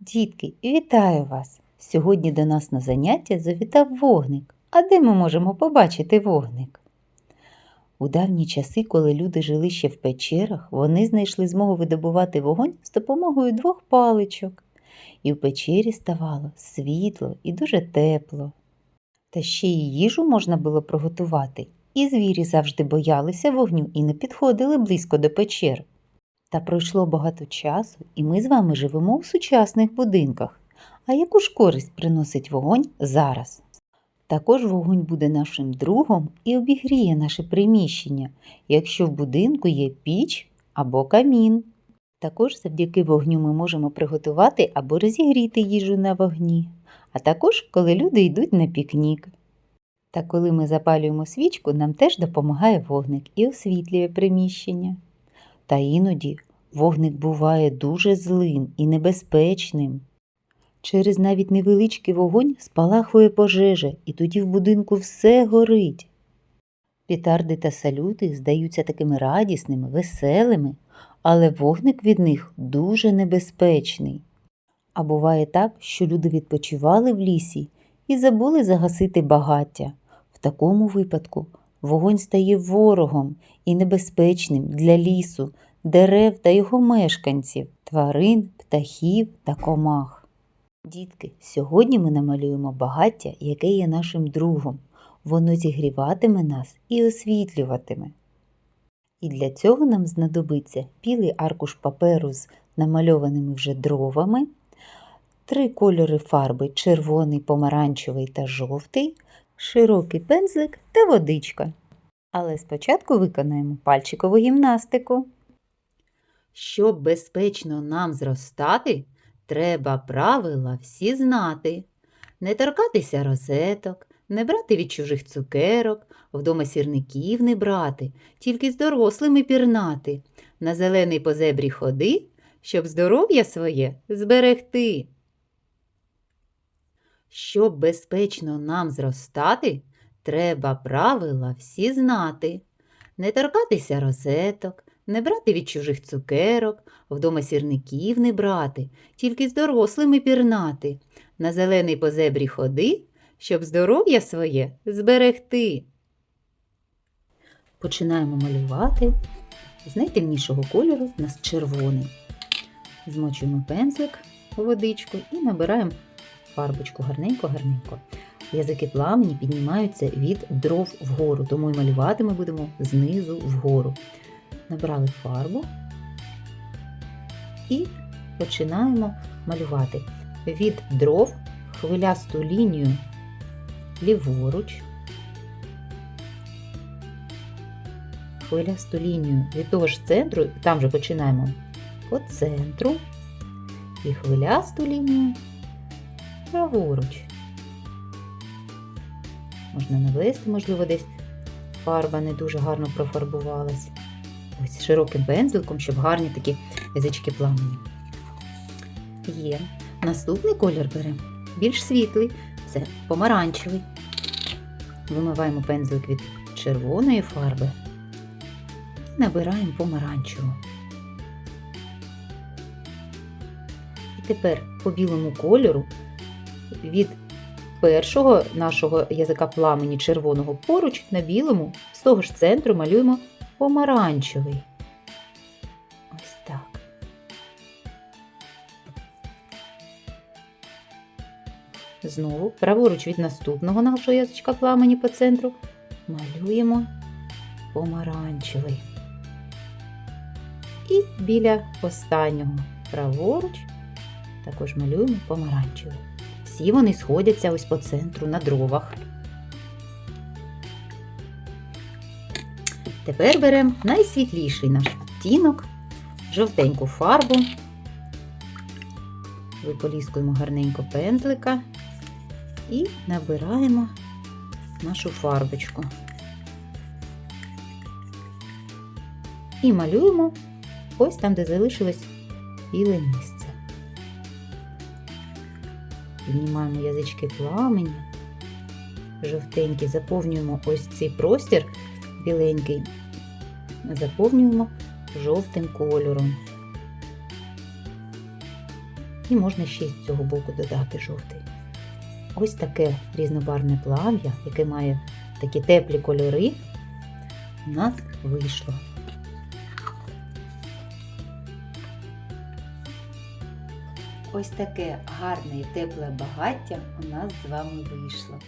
Дітки, вітаю вас! Сьогодні до нас на заняття завітав вогник. А де ми можемо побачити вогник? У давні часи, коли люди жили ще в печерах, вони знайшли змогу видобувати вогонь з допомогою двох паличок. І в печері ставало світло і дуже тепло. Та ще й їжу можна було приготувати, і звірі завжди боялися вогню і не підходили близько до печер. Та пройшло багато часу, і ми з вами живемо у сучасних будинках. А яку ж користь приносить вогонь зараз? Також вогонь буде нашим другом і обігріє наше приміщення, якщо в будинку є піч або камін. Також завдяки вогню ми можемо приготувати або розігріти їжу на вогні, а також коли люди йдуть на пікнік. Та коли ми запалюємо свічку, нам теж допомагає вогник і освітлює приміщення. Та іноді вогник буває дуже злим і небезпечним. Через навіть невеличкий вогонь спалахує пожежа, і тоді в будинку все горить. Пітарди та салюти здаються такими радісними, веселими, але вогник від них дуже небезпечний. А буває так, що люди відпочивали в лісі і забули загасити багаття. В такому випадку вогонь стає ворогом і небезпечним для лісу, дерев та його мешканців, тварин, птахів та комах. Дітки, сьогодні ми намалюємо багаття, яке є нашим другом. Воно зігріватиме нас і освітлюватиме. І для цього нам знадобиться білий аркуш паперу з намальованими вже дровами, три кольори фарби червоний, помаранчевий та жовтий, широкий пензлик та водичка. Але спочатку виконаємо пальчикову гімнастику. Щоб безпечно нам зростати, треба правила всі знати. Не торкатися розеток, не брати від чужих цукерок, вдома сірників не брати, тільки з дорослими пірнати, на зелений по зебрі ходи, щоб здоров'я своє зберегти. Щоб безпечно нам зростати, треба правила всі знати. Не торкатися розеток, не брати від чужих цукерок, вдома сірників не брати, тільки з дорослими пірнати, на зелений по зебрі ходи, щоб здоров'я своє зберегти. Починаємо малювати. З найтемнішого кольору у нас червоний. Змочуємо пензлик у водичку і набираємо фарбочку гарненько-гарненько. Язики пламені піднімаються від дров вгору, тому і малювати ми будемо знизу вгору. Набрали фарбу і починаємо малювати від дров хвилясту лінію ліворуч, хвилясту лінію від того ж центру, там же починаємо по центру і хвилясту лінію праворуч. Можна навести, можливо, десь фарба не дуже гарно профарбувалась. Ось широким пензликом, щоб гарні такі язички пламені. Є. Наступний колір беремо більш світлий, це помаранчевий. Вимиваємо пензлик від червоної фарби і набираємо помаранчеву. І тепер по білому кольору від першого нашого язика пламені червоного поруч на білому з того ж центру малюємо помаранчевий. Ось так. Знову праворуч від наступного нашого язичка пламені по центру малюємо помаранчевий. І біля останнього праворуч також малюємо помаранчевий. Всі вони сходяться ось по центру на дровах. Тепер беремо найсвітліший наш відтінок, жовтеньку фарбу, виполіскуємо гарненько пензлика і набираємо нашу фарбочку. І малюємо ось там, де залишилось біле місце. Піднімаємо язички пламені, жовтенькі, заповнюємо ось цей простір біленький, заповнюємо жовтим кольором. І можна ще з цього боку додати жовтий. Ось таке різнобарне плав'я, яке має такі теплі кольори, у нас вийшло. Ось таке гарне і тепле багаття у нас з вами вийшло.